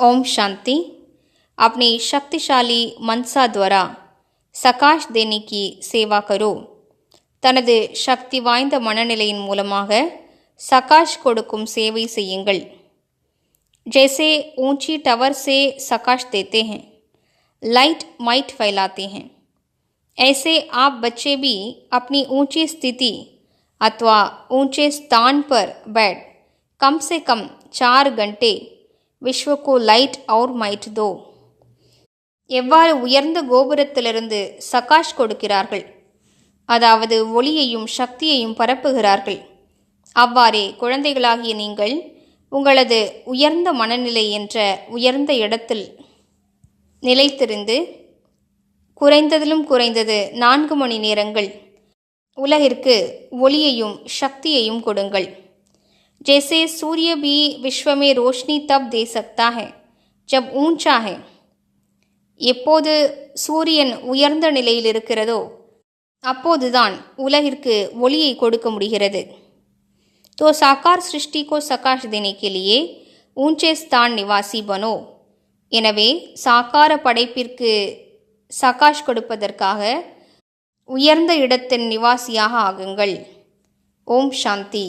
ओम शांति अपनी शक्तिशाली मनसा द्वारा சகாஷ் देने की சேவா करो தனது சக்தி வாய்ந்த மனநிலையின் மூலமாக சகாஷ் கொடுக்கும் சேவை செய்யுங்கள் जैसे ऊंची टावर से सकाश देते हैं लाइट माइट फैलाते हैं ऐसे आप बच्चे भी अपनी ऊंची स्थिति अथवा ऊंचे स्थान पर बैठ कम से कम चार घंटे விஸ்வகோ லைட் அவுர் மைட் தோ எவ்வாறு உயர்ந்த கோபுரத்திலிருந்து சகாஷ் கொடுக்கிறார்கள்? அதாவது ஒளியையும் சக்தியையும் பரப்புகிறார்கள். அவ்வாறே குழந்தைகளாகிய நீங்கள் உங்களது உயர்ந்த மனநிலை என்ற உயர்ந்த இடத்தில் நிலைத்திருந்து குறைந்ததிலும் குறைந்தது நான்கு மணி நேரங்கள் உலகிற்கு ஒளியையும் சக்தியையும் கொடுங்கள். जैसे सूर्य भी विश्व में रोशनी तब दे सकता है जब ऊंचा है எப்போது சூரியன் உயர்ந்த நிலையில் இருக்கிறதோ அப்போதுதான் உலகிற்கு ஒளியை கொடுக்க முடிகிறது तो साकार सृष्टि को सकाश देने के लिए ऊंचे स्थान निवासी बनो எனவே சாக்கார படைப்பிற்கு சகாஷ் கொடுப்பதற்காக உயர்ந்த இடத்தின் நிவாசியாக ஆகுங்கள் ஓம் சாந்தி